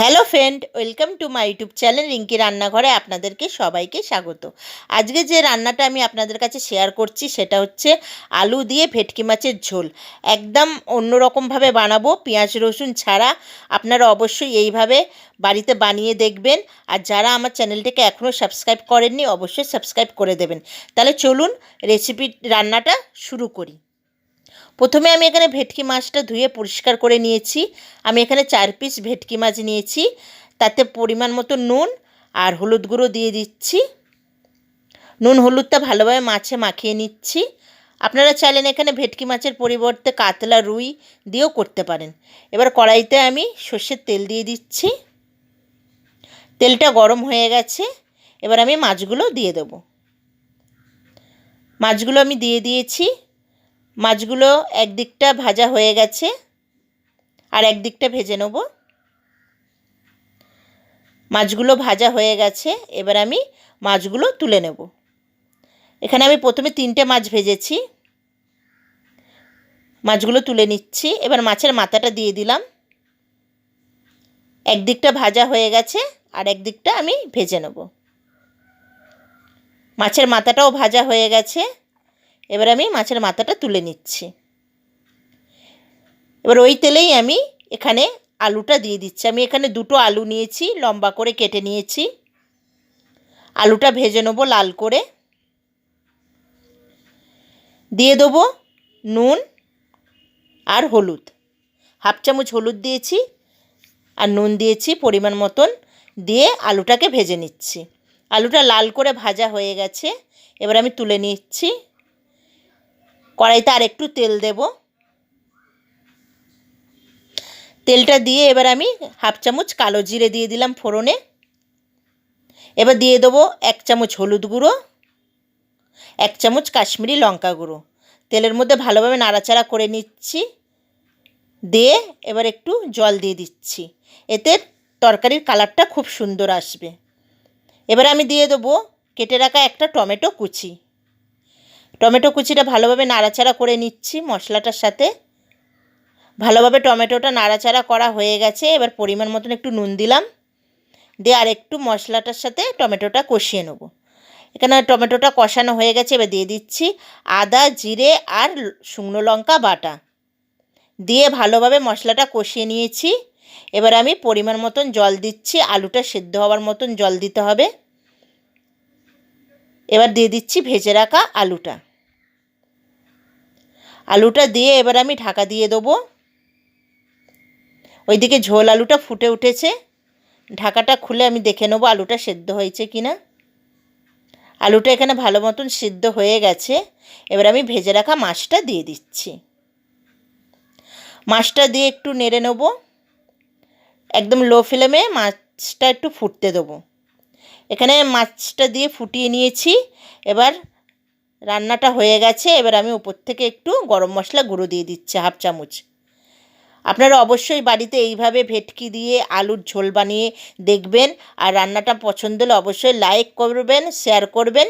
Hello friend welcome to my YouTube channel Rinki রান্নাঘরে আপনাদেরকে সবাইকে স্বাগত। আজকে যে রান্নাটা আমি আপনাদের কাছে শেয়ার করছি, সেটা হচ্ছে আলু দিয়ে ভেটকি মাছের ঝোল। একদম অন্যরকমভাবে বানাবো, পেঁয়াজ, রসুন ছাড়া। আপনারা অবশ্যই এইভাবে বাড়িতে বানিয়ে দেখবেন। আর যারা আমার চ্যানেলটাকে এখনও সাবস্ক্রাইব করেননি, অবশ্যই সাবস্ক্রাইব করে দেবেন। তাহলে চলুন রেসিপি রান্নাটা শুরু করি। প্রথমে আমি এখানে ভেটকি মাছটা ধুয়ে পরিষ্কার করে নিয়েছি। আমি এখানে চার পিস ভেটকি মাছ নিয়েছি। তাতে পরিমাণ মতো নুন আর হলুদ গুঁড়ো দিয়ে দিচ্ছি। নুন হলুদটা ভালোভাবে মাছে মাখিয়ে নিচ্ছি। আপনারা চাইলেন এখানে ভেটকি মাছের পরিবর্তে কাতলা, রুই দিয়েও করতে পারেন। এবার কড়াইতে আমি সর্ষের তেল দিয়ে দিচ্ছি। তেলটা গরম হয়ে গেছে। এবার আমি মাছগুলো দিয়ে দেবো। মাছগুলো আমি দিয়ে দিয়েছি। মাছগুলো একদিকটা ভাজা হয়ে গেছে আর একদিকটা ভেজে নেব। মাছগুলো ভাজা হয়ে গেছে, এবার আমি মাছগুলো তুলে নেব। এখানে আমি প্রথমে তিনটে মাছ ভেজেছি। মাছগুলো তুলে নিচ্ছি, এবার মাছের মাথাটা দিয়ে দিলাম। একদিকটা ভাজা হয়ে গেছে আর একদিকটা আমি ভেজে নেব। মাছের মাথাটাও ভাজা হয়ে গেছে এবার আমি মাছের মাথাটা তুলে নিচ্ছি। এবার ওই তেলেই আমি এখানে আলুটা দিয়ে দিচ্ছি। আমি এখানে দুটো আলু নিয়েছি, লম্বা করে কেটে নিয়েছি। আলুটা ভেজে নেব লাল করে। দিয়ে দেবো নুন আর হলুদ। হাফ চামচ হলুদ দিয়েছি আর নুন দিয়েছি পরিমাণ মতন। দিয়ে আলুটাকে ভেজে নিচ্ছি। আলুটা লাল করে ভাজা হয়ে গেছে। এবার আমি তুলে নিচ্ছি। কড়াইতে আর একটু তেল দেব। তেলটা দিয়ে এবার আমি হাফ চামচ কালো জিরে দিয়ে দিলাম ফোড়নে। এবার দিয়ে দেবো এক চামচ হলুদ গুঁড়ো, এক চামচ কাশ্মীরি লঙ্কা গুঁড়ো। তেলের মধ্যে ভালোভাবে নাড়াচাড়া করে নিচ্ছি। দিয়ে এবার একটু জল দিয়ে দিচ্ছি। এতে তরকারির কালারটা খুব সুন্দর আসবে। এবার আমি দিয়ে দেবো কেটে রাখা একটা টমেটো কুচি। টমেটো কুচিটা ভালোভাবে নাড়াচাড়া করে নিচ্ছি মশলাটার সাথে। ভালোভাবে টমেটোটা নাড়াচাড়া করা হয়ে গেছে, এবার পরিমাণ মতন একটু নুন দিলাম। দিয়ে আর একটু মশলাটার সাথে টমেটোটা কষিয়ে নেব। এখানে টমেটোটা কষানো হয়ে গেছে, এবার দিয়ে দিচ্ছি আদা, জিরে আর শুকনো লঙ্কা বাটা। দিয়ে ভালোভাবে মশলাটা কষিয়ে নিয়েছি। এবার আমি পরিমাণ মতন জল দিচ্ছি, আলুটা সেদ্ধ হওয়ার মতন জল দিতে হবে। এবার দিয়ে দিচ্ছি ভেজে রাখা আলুটা। আলুটা দিয়ে এবার আমি ঢাকা দিয়ে দেবো। ওইদিকে ঝোল আলুটা ফুটে উঠেছে। ঢাকাটা খুলে আমি দেখে নেব আলুটা সেদ্ধ হয়েছে কি না আলুটা এখানে ভালো মতন সিদ্ধ হয়ে গেছে। এবার আমি ভেজে রাখা মাছটা দিয়ে দিচ্ছি। মাছটা দিয়ে একটু নেড়ে নেব। একদম লো ফ্লেমে মাছটা একটু ফুটতে দেবো। এখানে মাছটা দিয়ে ফুটিয়ে নিয়েছি। এবার রান্নাটা হয়ে গেছে, এবার আমি উপর থেকে একটু গরম মশলা গুঁড়ো দিয়ে দিচ্ছি, হাফ চামচ। আপনারা অবশ্যই বাড়িতে এইভাবে ভেটকি দিয়ে আলুর ঝোল বানিয়ে দেখবেন, আর রান্নাটা পছন্দ হলে অবশ্যই লাইক করবেন শেয়ার করবেন।